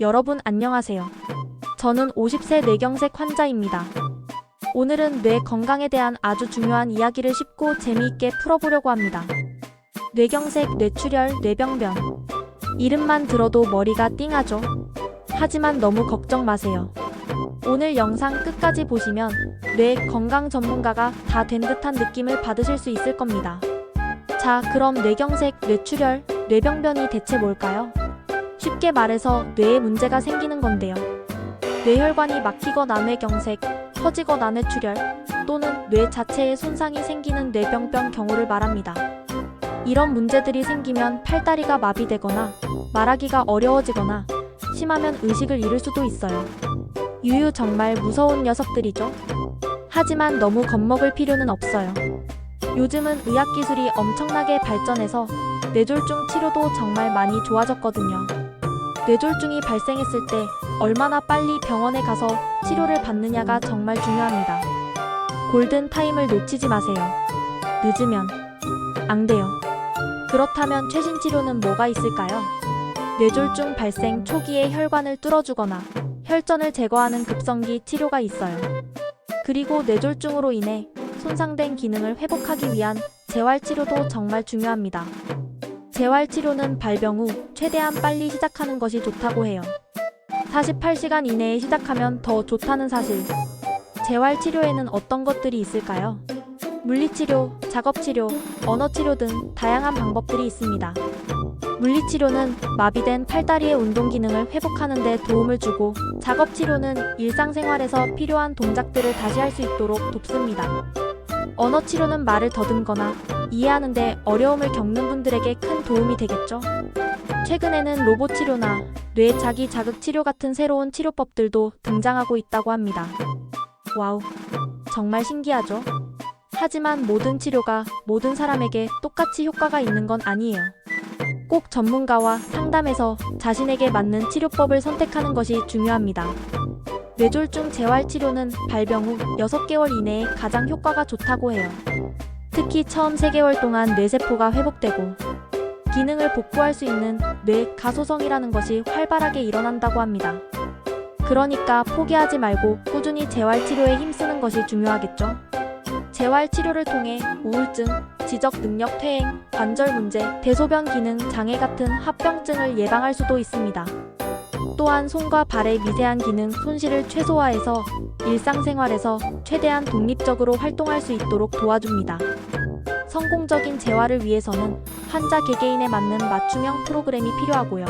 여러분 안녕하세요. 저는 50세 뇌경색 환자입니다. 오늘은 뇌 건강에 대한 아주 중요한 이야기를 쉽고 재미있게 풀어보려고 합니다. 뇌경색, 뇌출혈, 뇌병변. 이름만 들어도 머리가 띵하죠? 하지만 너무 걱정 마세요. 오늘 영상 끝까지 보시면 뇌 건강 전문가가 다 된 듯한 느낌을 받으실 수 있을 겁니다. 자, 그럼 뇌경색, 뇌출혈, 뇌병변이 대체 뭘까요? 쉽게 말해서 뇌에 문제가 생기는 건데요. 뇌혈관이 막히거나 뇌경색, 커지거나 뇌출혈 또는 뇌 자체에 손상이 생기는 뇌병변 경우를 말합니다. 이런 문제들이 생기면 팔다리가 마비되거나 말하기가 어려워지거나 심하면 의식을 잃을 수도 있어요. 유유 정말 무서운 녀석들이죠. 하지만 너무 겁먹을 필요는 없어요. 요즘은 의학기술이 엄청나게 발전해서 뇌졸중 치료도 정말 많이 좋아졌거든요. 뇌졸중이 발생했을 때 얼마나 빨리 병원에 가서 치료를 받느냐가 정말 중요합니다. 골든 타임을 놓치지 마세요. 늦으면 안 돼요. 그렇다면 최신 치료는 뭐가 있을까요? 뇌졸중 발생 초기에 혈관을 뚫어주거나 혈전을 제거하는 급성기 치료가 있어요. 그리고 뇌졸중으로 인해 손상된 기능을 회복하기 위한 재활 치료도 정말 중요합니다. 재활치료는 발병 후 최대한 빨리 시작하는 것이 좋다고 해요. 48시간 이내에 시작하면 더 좋다는 사실. 재활치료에는 어떤 것들이 있을까요? 물리치료, 작업치료, 언어치료 등 다양한 방법들이 있습니다. 물리치료는 마비된 팔다리의 운동 기능을 회복하는 데 도움을 주고 작업치료는 일상생활에서 필요한 동작들을 다시 할 수 있도록 돕습니다. 언어치료는 말을 더듬거나 이해하는 데 어려움을 겪는 분들에게 큰 도움이 되겠죠. 최근에는 로봇 치료나 뇌 자기 자극 치료 같은 새로운 치료법들도 등장하고 있다고 합니다. 와우, 정말 신기하죠? 하지만 모든 치료가 모든 사람에게 똑같이 효과가 있는 건 아니에요. 꼭 전문가와 상담해서 자신에게 맞는 치료법을 선택하는 것이 중요합니다. 뇌졸중 재활 치료는 발병 후 6개월 이내에 가장 효과가 좋다고 해요. 특히 처음 3개월 동안 뇌세포가 회복되고 기능을 복구할 수 있는 뇌 가소성이라는 것이 활발하게 일어난다고 합니다. 그러니까 포기하지 말고 꾸준히 재활치료에 힘쓰는 것이 중요하겠죠. 재활치료를 통해 우울증, 지적 능력 퇴행, 관절 문제, 대소변 기능 장애 같은 합병증을 예방할 수도 있습니다. 또한 손과 발의 미세한 기능 손실을 최소화해서 일상생활에서 최대한 독립적으로 활동할 수 있도록 도와줍니다. 성공적인 재활을 위해서는 환자 개개인에 맞는 맞춤형 프로그램이 필요하고요.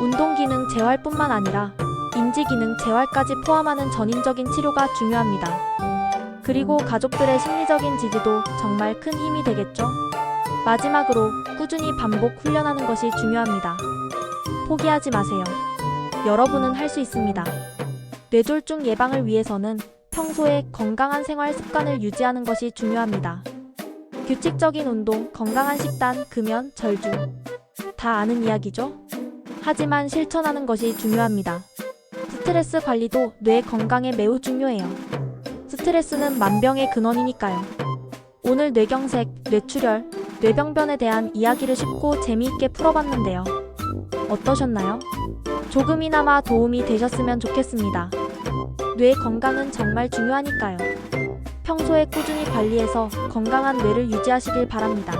운동 기능 재활뿐만 아니라 인지 기능 재활까지 포함하는 전인적인 치료가 중요합니다. 그리고 가족들의 심리적인 지지도 정말 큰 힘이 되겠죠. 마지막으로 꾸준히 반복 훈련하는 것이 중요합니다. 포기하지 마세요. 여러분은 할 수 있습니다. 뇌졸중 예방을 위해서는 평소에 건강한 생활 습관을 유지하는 것이 중요합니다. 규칙적인 운동, 건강한 식단, 금연, 절주. 다 아는 이야기죠? 하지만 실천하는 것이 중요합니다. 스트레스 관리도 뇌 건강에 매우 중요해요. 스트레스는 만병의 근원이니까요. 오늘 뇌경색, 뇌출혈, 뇌병변에 대한 이야기를 쉽고 재미있게 풀어봤는데요. 어떠셨나요? 조금이나마 도움이 되셨으면 좋겠습니다. 뇌 건강은 정말 중요하니까요. 평소에 꾸준히 관리해서 건강한 뇌를 유지하시길 바랍니다.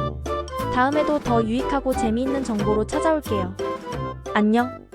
다음에도 더 유익하고 재미있는 정보로 찾아올게요. 안녕.